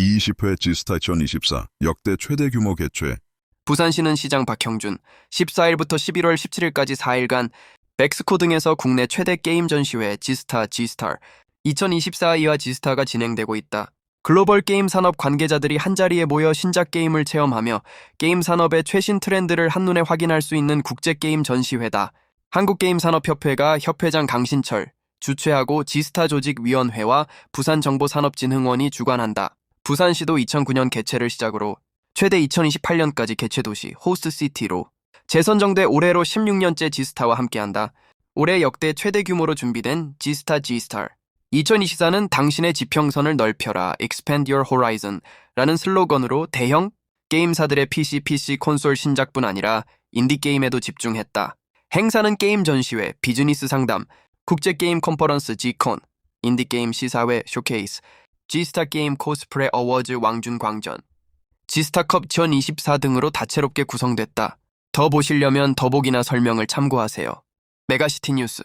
20회 지스타 2024 역대 최대 규모 개최 부산시는 시장 박형준 14일부터 11월 17일까지 4일간 백스코 등에서 국내 최대 게임 전시회 지스타 지스타 2024 이와 지스타가 진행되고 있다. 글로벌 게임 산업 관계자들이 한자리에 모여 신작 게임을 체험하며 게임 산업의 최신 트렌드를 한눈에 확인할 수 있는 국제 게임 전시회다. 한국게임산업협회가 협회장 강신철, 주최하고 지스타 조직위원회와 부산정보산업진흥원이 주관한다. 부산시도 2009년 개최를 시작으로 최대 2028년까지 개최 도시 호스트 시티로 재선정돼 올해로 16년째 지스타와 함께한다. 올해 역대 최대 규모로 준비된 지스타 지스타 2024는 당신의 지평선을 넓혀라 Expand Your Horizon 라는 슬로건으로 대형 게임사들의 PC, PC 콘솔 신작뿐 아니라 인디게임에도 집중했다. 행사는 게임 전시회, 비즈니스 상담, 국제 게임 컨퍼런스 G콘, 인디게임 시사회 쇼케이스, G스타 게임 코스프레 어워즈 왕준 광전, 지스타컵 2024 등으로 다채롭게 구성됐다. 더 보시려면 더보기나 설명을 참고하세요. 메가시티 뉴스